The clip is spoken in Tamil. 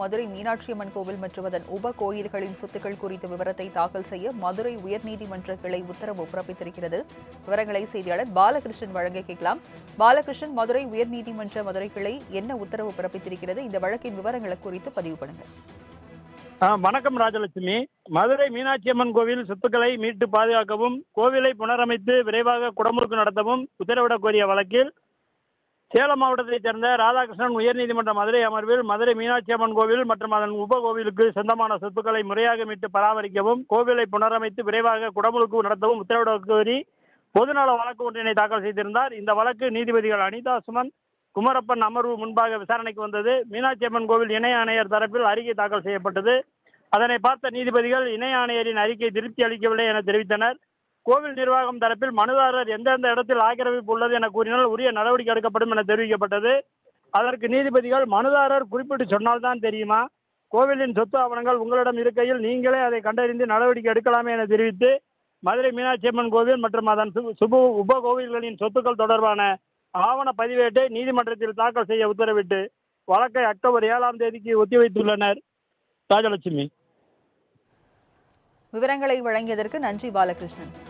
மதுரை மீனாட்சி அம்மன் கோவில் மற்றும் அதன் உப கோயில்களின் சொத்துக்கள் குறித்த விவரத்தை தாக்கல் செய்ய மதுரை உயர்நீதிமன்ற கிளை உத்தரவு பிறப்பித்திருக்கிறது. விவரங்களை செய்தியாளர் பாலகிருஷ்ணன் வழங்க கேட்கலாம். பாலகிருஷ்ணன் மதுரை உயர்நீதிமன்ற மதுரை கிளை என்ன உத்தரவு பிறப்பித்திருக்கிறது? இந்த வழக்கின் விவரங்களை குறித்து பதிவு பண்ணுங்கள் வணக்கம் ராஜலட்சுமி. மதுரை மீனாட்சி அம்மன் கோவில் சொத்துக்களை மீட்டு பாதுகாக்கவும் கோவிலை புனரமைத்து விரைவாக குடமுழுக்கு நடத்தவும் உத்தரவிடக் கோரிய வழக்கில் சேலம் மாவட்டத்தைச் சேர்ந்த ராதாகிருஷ்ணன் உயர்நீதிமன்ற மதுரை அமர்வில் மதுரை மீனாட்சி அம்மன் கோவில் மற்றும் அதன் உப கோவிலுக்கு சொந்தமான சொத்துக்களை முறையாக மீட்டு பராமரிக்கவும் கோவிலை புனரமைத்து விரைவாக குடமுழுக்கு நடத்தவும் உத்தரவிடக் கோரி பொதுநல வழக்கு ஒன்றினை தாக்கல் செய்திருந்தார். இந்த வழக்கு நீதிபதிகள் அனிதா சுமன் குமரப்பன் அமர்வு முன்பாக விசாரணைக்கு வந்தது. மீனாட்சி அம்மன் கோவில் இணை ஆணையர் தரப்பில் அறிக்கை தாக்கல் செய்யப்பட்டது. அதனை பார்த்த நீதிபதிகள் இணை ஆணையரின் அறிக்கை திருப்தி அளிக்கவில்லை என தெரிவித்தனர். கோவில் நிர்வாகம் தரப்பில் மனுதாரர் எந்தெந்த இடத்தில் ஆக்கிரமிப்பு உள்ளது என கூறினால் உரிய நடவடிக்கை எடுக்கப்படும் என தெரிவிக்கப்பட்டது. அதற்கு நீதிபதிகள் மனுதாரர் குறிப்பிட்டு சொன்னால்தான் தெரியுமா? கோவிலின் சொத்து ஆவணங்கள் உங்களிடம் இருக்கையில் நீங்களே அதை கண்டறிந்து நடவடிக்கை எடுக்கலாமே என தெரிவித்து மதுரை மீனாட்சி அம்மன் கோவில் மற்றும் அதன் சு- சுபு உப கோவில்களின் சொத்துக்கள் தொடர்பான ஆவண பதிவேட்டை நீதிமன்றத்தில் தாக்கல் செய்ய உத்தரவிட்டு வழக்கை அக்டோபர் ஏழாம் தேதிக்கு ஒத்திவைத்துள்ளனர். ராஜலட்சுமி. விவரங்களை வழங்கியதற்கு நன்றி பாலகிருஷ்ணன்.